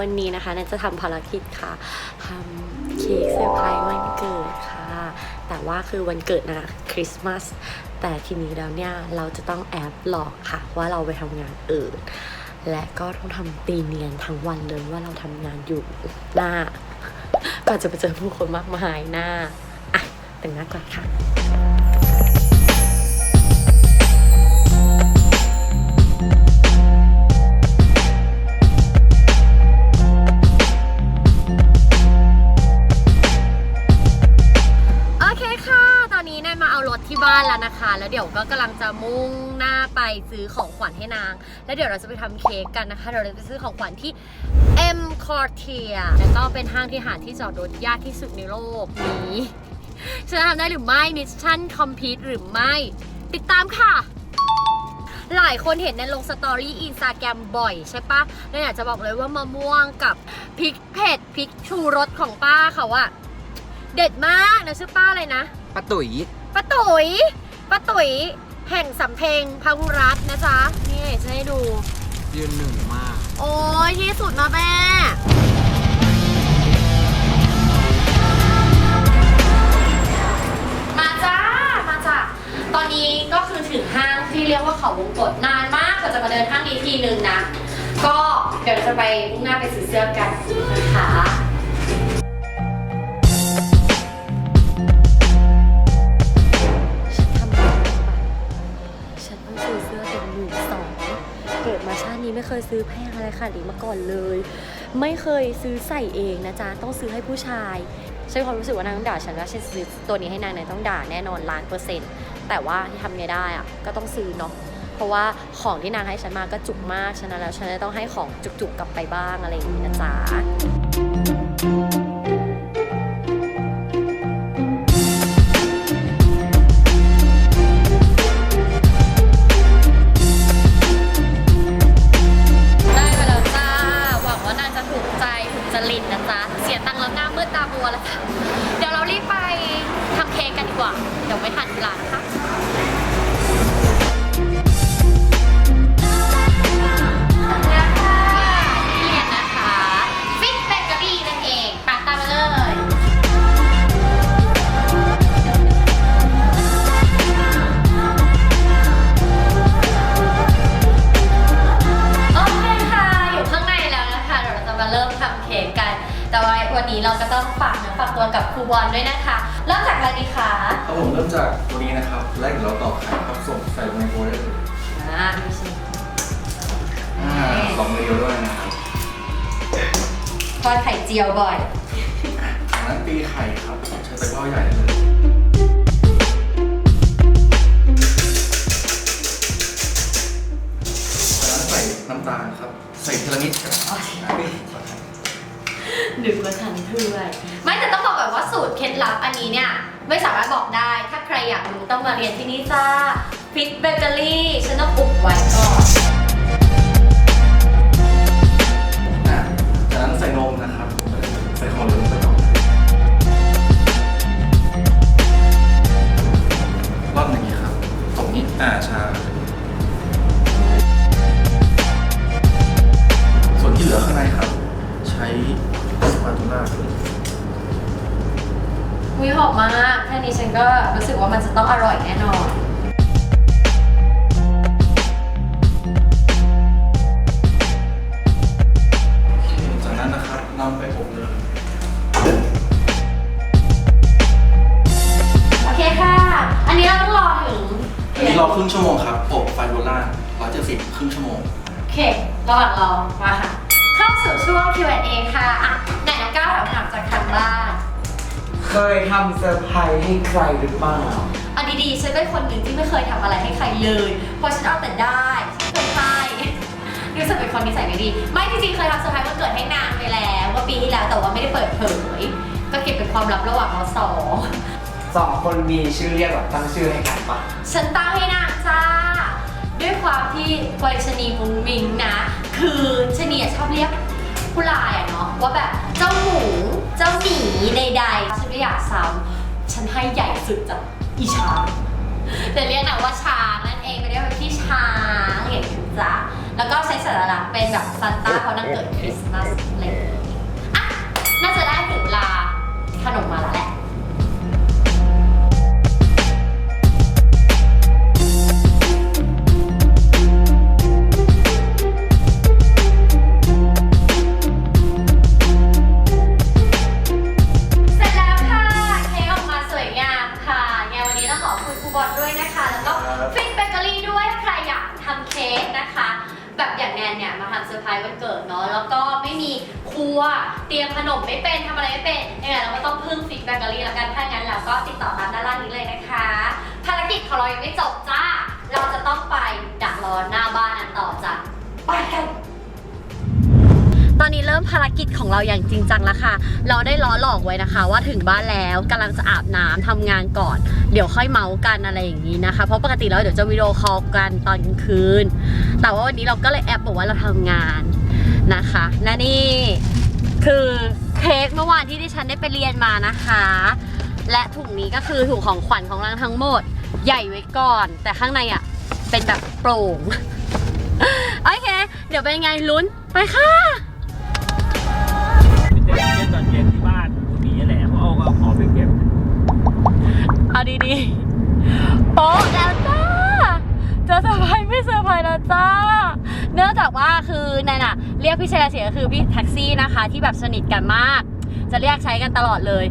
วันนี้นะคะแนนจะทำภารกิจค่ะทำเค้กเซอร์ไพรส์วันเกิดค่ะ แต่ว่าคือวันเกิดนะคริสต์มาสแต่ทีนี้แล้วเนี่ยเราจะต้องแอบหลอกค่ะ ว่าเราไปทำงานอื่น และก็ต้องทำตีเนียนทั้งวันเลยว่าเราทำงานอยู่หน้าก่อนจะไปเจอผู้คนมากมายหน้าอะแต่งหน้าก่อนค่ะานแล้วนะคะ แล้วเดี๋ยวก็กำลังจะมุ่งหน้าไปซื้อของขวัญให้นาง แล้วเดี๋ยวเราจะไปทำเค้กกันนะคะเดี๋ยวเราจะไปซื้อของขวัญที่ M c o r t i e r แล้วก็เป็นห้างที่หาที่จอดรถยากที่สุดในโลกนี้จะทำได้หรือไม่มิชชั่นคอมพิวหรือไม่ ติดตามค่ะ หลายคนเห็นในลงสตอรี่อินสตาแกรมบ่อยใช่ปะแล้วอยากจะบอกเลยว่ามะม่วงกับพริกเผ็ดพริกชูรสของป้าเขาอะเด็ดมากนะชื่อป้าเลยนะป้าตุ๋ย ป้าตุ๋ยป้าตุ๋ยแห่งสำเพ็งพาหุรัตน์นะจ๊ะ นี่จะให้ดู ยืนหนึ่งมาก โอ้ยที่สุดนะแม่มาจ้ามาจ้าตอนนี้ก็คือถึงห้างที่เรียกว่าเขาวงกตนานมากกว่าจะมาเดินห้างนี้ทีนึงนะ ก็เดี๋ยวเราจะไปมุ่งหน้าไปซื้อเสื้อกันนะคะ เคยซื้อแพงอะไรขนาดนี้มาก่อนเลย ไม่เคยซื้อใส่เองนะจ๊ะ ต้องซื้อให้ผู้ชายฉันความรู้สึกว่านางต้องด่าฉันว่าฉันซื้อตัวนี้ให้นางนางต้องด่าแน่นอนล้านเปอร์เซ็นต์แต่ว่าที่ทำไงได้อะก็ต้องซื้อเนาะเพราะว่าของที่นางให้ฉันมาก็จุกมากฉะนั้นแล้วฉันจะต้องให้ของจุกๆกลับไปบ้างอะไรอย่างนี้นะจ๊ะ ตัวแล้วจ้ะเดี๋ยวเรารีบไปทำเค้กกันดีกว่า เดี๋ยวไม่ทันเวลานะคะ เราก็ต้องฝากเนื้อฝากตัวกับครูบอลด้วยนะคะเริ่มจากอะไรดีคะครับผมเริ่มจากตัวนี้นะครับแรกเดี๋ยวเราตอกไข่ครับส่งใส่ลงในโบได้เลยอ่าดูสิอ่าลองเรียวด้วยนะครับทอดไข่เจียวบ่อย ฟิตเบเกอรี่ฉันต้องอุบไว้ก่อนอ่าจากนั้นใส่นมนะครับ ใส่ของเหลืองไปก่อนร่อนอย่างนี้ครับตรงนี้อ่าชาส่วนที่เหลือข้างในครับ ใช้สปาตูล่ามุยหอมมาก แค่นี้ฉันก็รู้สึกว่ามันจะต้องอร่อยแน่นอน รอครึ่งชั่วโมงครับอบไฟบนล่าง170ครึ่งชั่วโมง โอเค ระหว่างรอมาค่ะ เข้าสู่ช่วง Q&A ค่ะอะไหนน้องก้าวถามถามจากทางบ้าน เคยทำเซอร์ไพรส์ให้ใครหรือเปล่าเอาดีๆฉันเป็นคนหนึ่งที่ไม่เคยทำอะไรให้ใครเลย เพราะฉันเอาแต่ได้ฉันเคยให้รู้สึกเป็นคนนิสัยไม่ดี ไม่จริงๆเคยทำเซอร์ไพรส์วันเกิดให้นางไปแล้วเมื่อปีที่แล้วแต่ว่าไม่ได้เปิดเผย ก็เก็บเป็นความลับระหว่างเราสอง สองคนมีชื่อเรียกแบบตั้งชื่อให้กันปะฉันตั้งให้นางจ้า ด้วยความที่วริชนีมุงมิงนะ คือชนีอะชอบเรียกผู้ลายอะเนาะว่าแบบเจ้าหมูเจ้าหมีใดๆฉันไม่อยากซ้ำฉันให้ใหญ่สุดจากอีช้างแต่เรียกนางว่าช้างนั่นเองไม่ได้เป็นพี่ช้างอย่างนี้จ้ะแล้วก็ใช้สัญลักษณ์เป็นแบบซันต้าเพราะนางเกิดคริสต์มาสอะไรอย่างงี้อะน่าจะได้ถึงเวลาขนมมาแล้วแหละ ถ้างั้นเราก็ติดต่อตามด้านล่างนี้เลยนะคะ ภารกิจของเรายังไม่จบจ้า เราจะต้องไปดักรอหน้าบ้านนั้นต่อจ้ะไปกัน ตอนนี้เริ่มภารกิจของเราอย่างจริงจังแล้วค่ะ เราได้ล้อหลอกไว้นะคะ ว่าถึงบ้านแล้วกำลังจะอาบน้ำทำงานก่อน เดี๋ยวค่อยเมาส์กันอะไรอย่างนี้นะคะ เพราะปกติแล้วเดี๋ยวจะวิดีโอคอลกันตอนกลางคืน แต่ว่าวันนี้เราก็เลยแอบบอกว่าเราทำงานนะคะ และนี่คือเค้กเมื่อวานที่ดิฉันได้ไปเรียนมานะคะ และถุงนี้ก็คือถุงของขวัญของเราทั้งหมด ใหญ่ไว้ก่อน แต่ข้างในอะ เป็นแบบโปร่ง โอเค เดี๋ยวเป็นไงลุ้นไปค่ะเจอเย็นตอนเย็นที่บ้านคุณหมีแหละเพราะเอาเอาของไปเก็บเอาดีๆโป๊ะแล้วจ้า จะเซอร์ไพรส์ไม่เซอร์ไพรส์แล้วจ้า เนื่องจากว่าคือแนนอะเรียกพี่ชายเสียก็คือพี่แท็กซี่นะคะ ที่แบบสนิทกันมาก จะเรียกใช้กันตลอดเลย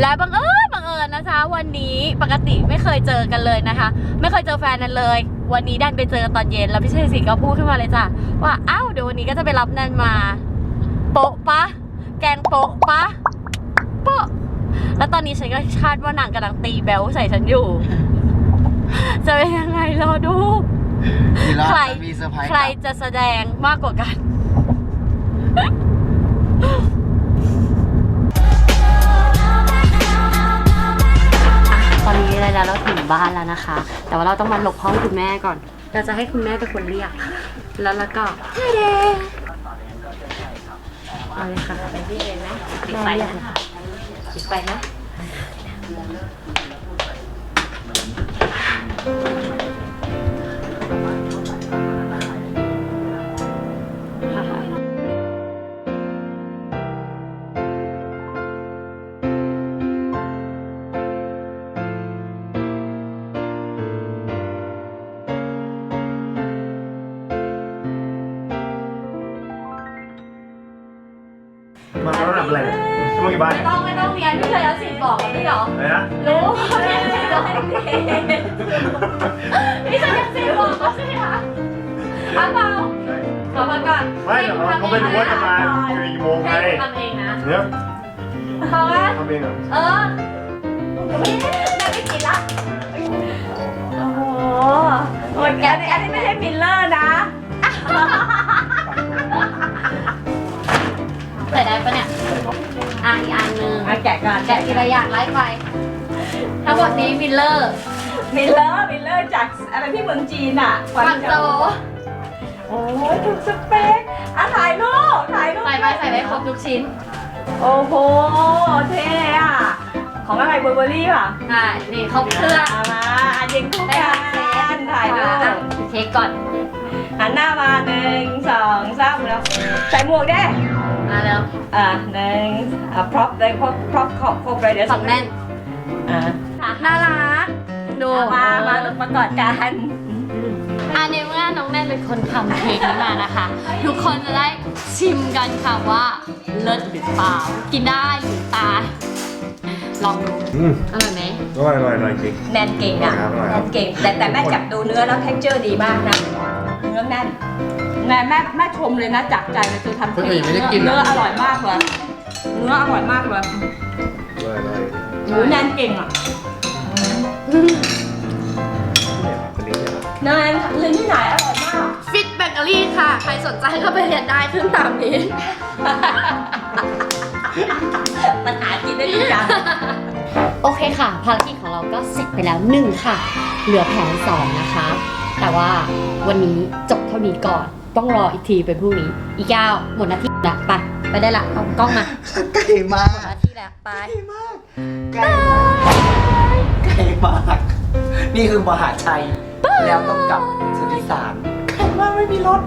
และบังเอิญ บังเอิญนะจ๊ะวันนี้ปกติไม่เคยเจอกันเลยนะคะ ไม่เคยเจอแฟนนันเลย วันนี้ดันไปเจอตอนเย็นแล้วพี่ชายสีก็พูดขึ้นมาเลยจ้ะว่าอ้าวเดี๋ยววันนี้ก็จะไปรับแนนมา โป๊ะปะแกงโป๊ะปะโป๊ะแล้วตอนนี้ฉันก็คาดว่านางกำลังตีแบลใส่ฉันอยู่ จะเป็นยังไงรอดูมีรอบใครจะมีเซอร์ไพรส์ใครจะแสดงมากกว่ากัน บ้านแล้วนะคะ แต่ว่าเราต้องมาหลบห้องคุณแม่ก่อน เราจะให้คุณแม่เป็นคนเรียก แล้วแล้วก็เฮ้เดเอาเลยค่ะไปที่เลยนะปิดไฟนะปิดไฟนะ มาเขาต้องทำอะไรเนี่ยชั่วโมงกี่บ้านไม่ต้องไม่ต้องเรียนไม่เคยเอาสิทธิ์บอกกันพี่หรออะไรนะรู้เขาเรียนสิทธิ์บอกพี่เคยเอาสิทธิ์บอกก็สิคะเอาเปล่าขอมาก่อนไม่เดี๋ยวเขาเขาไม่รู้ว่าจะมากี่โมงไงให้ทำเองนะเนี่ยเพราะว่าทำเองเหรอเออ กะก่อนแกะทีละอย่างไล่ไปทั้งหมดนี้มิลเลอร์มิลเลอร์มิลเลอร์จากอะไรที่เมืองจีนอะกวางโจวโอ้ยถูกสเปคอะถ่ายรูปถ่ายรูปใส่ไปใส่ไปครบทุกชิ้น โอ้โหเท่อะของอะไรเบอร์เบอรี่ป่ะใช่นี่ครบเครื่องามาอะยิงคู่ได้กัค่ะนถ่ายรูอะปเค้กก่อนหันหน้ามาหนึ่งสองสามแล้วใส่หมวกได้ มาแล้วอะหนึ่งอะพร็อพเลยพร็อพพร็อพครบครบเลยเดี๋ยวสองแน่นอะน่ารักดูมา มาลูกมากอดกันอันนี้เมื่อน้องแม่เป็นคนทำเค้กนี้มานะคะ ทุกคนจะได้ชิมกันค่ะว่าเลิศหรือเปล่า กินได้หรือตายลองดูอืมอร่อยไหมอร่อยอร่อยอร่อยจริง แนนเก่งอะอร่อยแนครับ นเก่งแต่แต่แม่จับดูเนื้อแล้ว t e x t อร์ดีมากนะ เนื้อแน่น แม่แม่แม่ชมเลยนะจากใจเลยคือทำคนอื่นไม่ได้กินเนื้ออร่อยมากเลยเนื้ออร่อยมากเลยอร่อยอร่อยหนูแนนเก่งอะเนี่ยคนนี้เนี่ยแนนเรียนที่ไหนอร่อยมาก ฟิตแบเกอรี่ค่ะ ใครสนใจก็ไปเรียนได้ขึ้นตามนี้ปัญหากินได้ทุกอย่าง โอเคค่ะ ภารกิจของเราก็เสร็จไปแล้วหนึ่งค่ะ เหลือแผนสองนะคะ แต่ว่าวันนี้จบเท่านี้ก่อน ต้องรออีกทีเป็นพรุ่งนี้ อีก้าวหมดนาทีละไปไปได้ละเอากล้องมาไกลมากหมดนาทีแล้วไป ไกลมากไก่มากไก่มาก นี่คือมหาชัย แล้วต้องกลับสุทธิสารไกลมากไม่มีรถ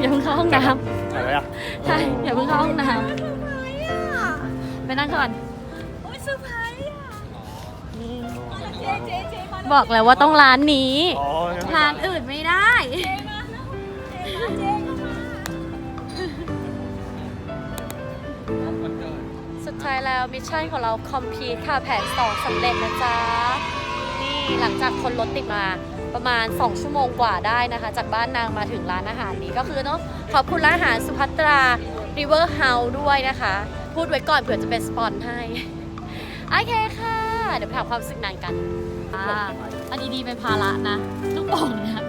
อย่าพิ่งเข้าห้องน้ำอะไรอะใช่อย่าเพิ่งเข้าห้องน้ำไปนั่งก่อน บอกแล้วว่าต้องร้านนี้ อ๋องั้นร้านอื่นไม่ได้เจ๊มาเจ๊มาเจ๊ก็มาสุดท้ายแล้วมิชชั่นของเราคอมพลีทค่ะแผนสองสำเร็จนะจ๊ะ นี่หลังจากคนรถติดมาประมาณ 2 ชั่วโมงกว่าได้นะคะ จากบ้านนางมาถึงร้านอาหารนี้ก็คือเนาะขอบคุณร้านอาหารสุภัตรา River House ด้วยนะคะ พูดไว้ก่อนเผื่อจะเป็นสปอนให้ โอเคค่ะ เดี๋ยวไปถามความรู้สึกนางกัน อ่าอันนี้ดีเป็นภาระนะ ลูกโป่งเนี่ย